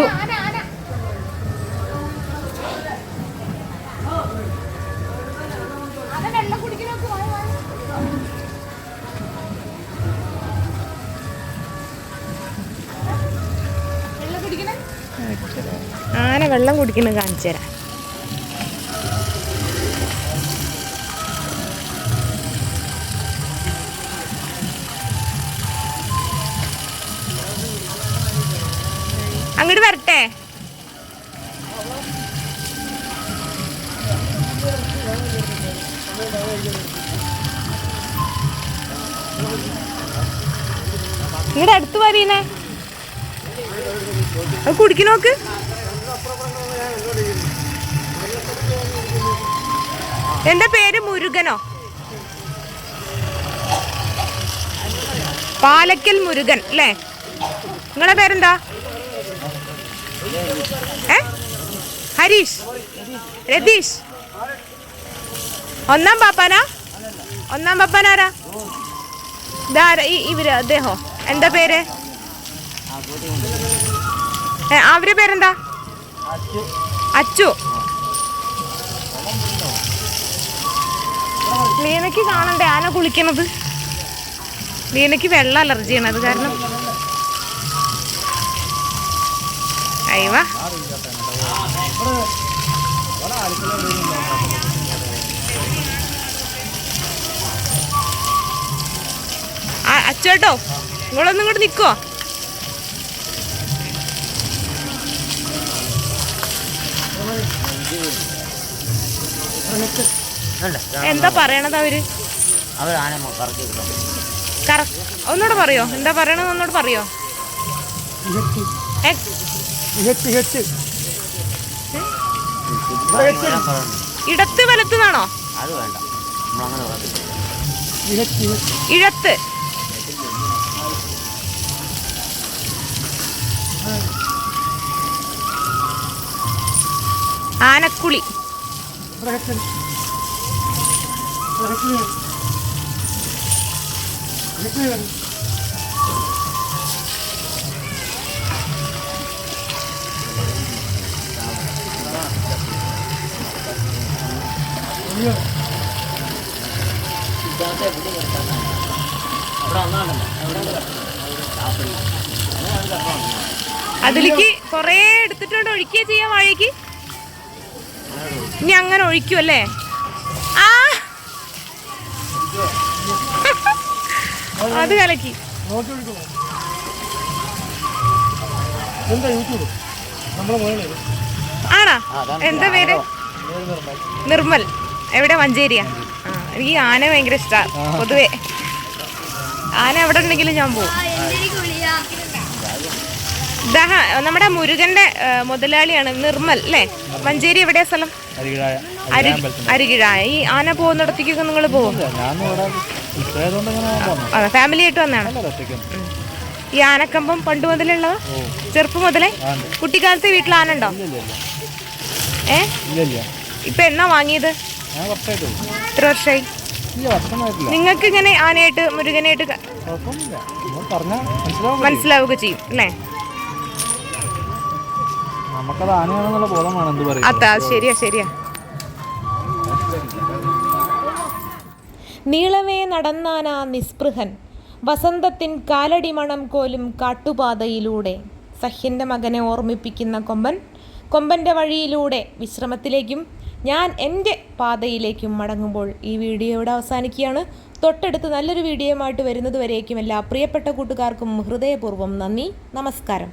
എടുത്തു ആന വെള്ളം കുടിക്കുന്നത് കാണിച്ചു തരാം. അങ്ങോട്ട് വരട്ടെ. ഇവിടെ അടുത്ത് പറയണേ അത് കുടിക്കണോക്ക് എന്റെ പേര്? മുരുകനോ? പാലക്കൽ മുരുകൻ അല്ലേ? നിങ്ങളുടെ പേരെന്താ? ഏ? ഹരീഷ് രതീഷ്. ഒന്നാം പാപ്പാനാ? ഒന്നാം പാപ്പാനാരാ? ഇതാരാ? ഇവർ അദ്ദേഹോ. എന്താ പേര്? അവരുടെ പേരെന്താ? അച്ചു. ലീനയ്ക്ക് കാണണ്ടേ? ആന കുളിക്കണത്? ലീനയ്ക്ക് വെള്ളം അലർജിയാണ് അത് കാരണം അച്ചോട്ടോ നിങ്ങളൊന്നും ഇങ്ങോട്ട് നിക്കോ. എന്താ പറയണത് അവർ? ഒന്നോട് പറയോ? എന്താ പറയണത് ഒന്നുകൂടെ പറയോ? ഇടത്ത് വലത്ത് നിന്നാണോ അത് വേണ്ട. ഇഴത്ത്. ആനക്കുളി. വന്നാണ്ടല്ലോ അതിലേക്ക് കൊറേ എടുത്തിട്ടുണ്ട്. ഒഴിക്കുക ചെയ്യാൻ വാഴയ്ക്ക്. ഇനി അങ്ങനെ ഒഴിക്കുമല്ലേ ആ. അത് കലക്കി. ആണാ? എന്താ പേര്? നിർമ്മൽ. എവിടെ മഞ്ചേരിയാ? എനിക്ക് ആന ഭയങ്കര ഇഷ്ടമാണ് പൊതുവെ. ആന എവിടെ ഉണ്ടെങ്കിലും ഞാൻ പോകും ദഹ നമ്മുടെ മുരുകന്റെ മുതലാളിയാണ് നിർമ്മൽ അല്ലേ? മഞ്ചേരി എവിടെയാ സ്ഥലം? അരികിഴ ഈ ആന പോകുന്നിടത്തേക്കൊക്കെ നിങ്ങൾ പോകും ഫാമിലി ആയിട്ട് വന്നാണ് ഈ ആനക്കമ്പം പണ്ട് മുതലുള്ളത്? ഓ. ചെറുപ്പം മുതലേ? കുട്ടിക്കാലത്ത് വീട്ടിൽ ആന ഉണ്ടോ? ഏ? ഇപ്പൊ എന്നാ വാങ്ങിയത്? എത്ര വർഷമായി. നിങ്ങൾക്ക് ഇങ്ങനെ ആനയായിട്ട് മുരുകനായിട്ട് മനസ്സിലാവുക ചെയ്യും. അല്ലേ? നമുക്കത് ആനയാണെന്നുള്ള ബോധമാണ് എന്ത് പറയും അതാ ശരിയാ ശരിയാ. നീളമേ നടന്നാന നിസ്പൃഹൻ. വസന്തത്തിൻ കാലടി മണം കോലും കാട്ടുപാതയിലൂടെ. സഹ്യന്റെ മകനെ ഓർമ്മിപ്പിക്കുന്ന കൊമ്പൻ കൊമ്പന്റെ വഴിയിലൂടെ വിശ്രമത്തിലേക്കും ഞാൻ എന്റെ പാതയിലേക്കും മടങ്ങുമ്പോൾ ഈ വീഡിയോ ഇവിടെ അവസാനിക്കുകയാണ്. തൊട്ടടുത്ത് നല്ലൊരു വീഡിയോയുമായിട്ട് വരുന്നത് വരുന്നതുവരേക്കും എല്ലാ പ്രിയപ്പെട്ട കൂട്ടുകാർക്കും ഹൃദയപൂർവം നന്ദി. നമസ്കാരം.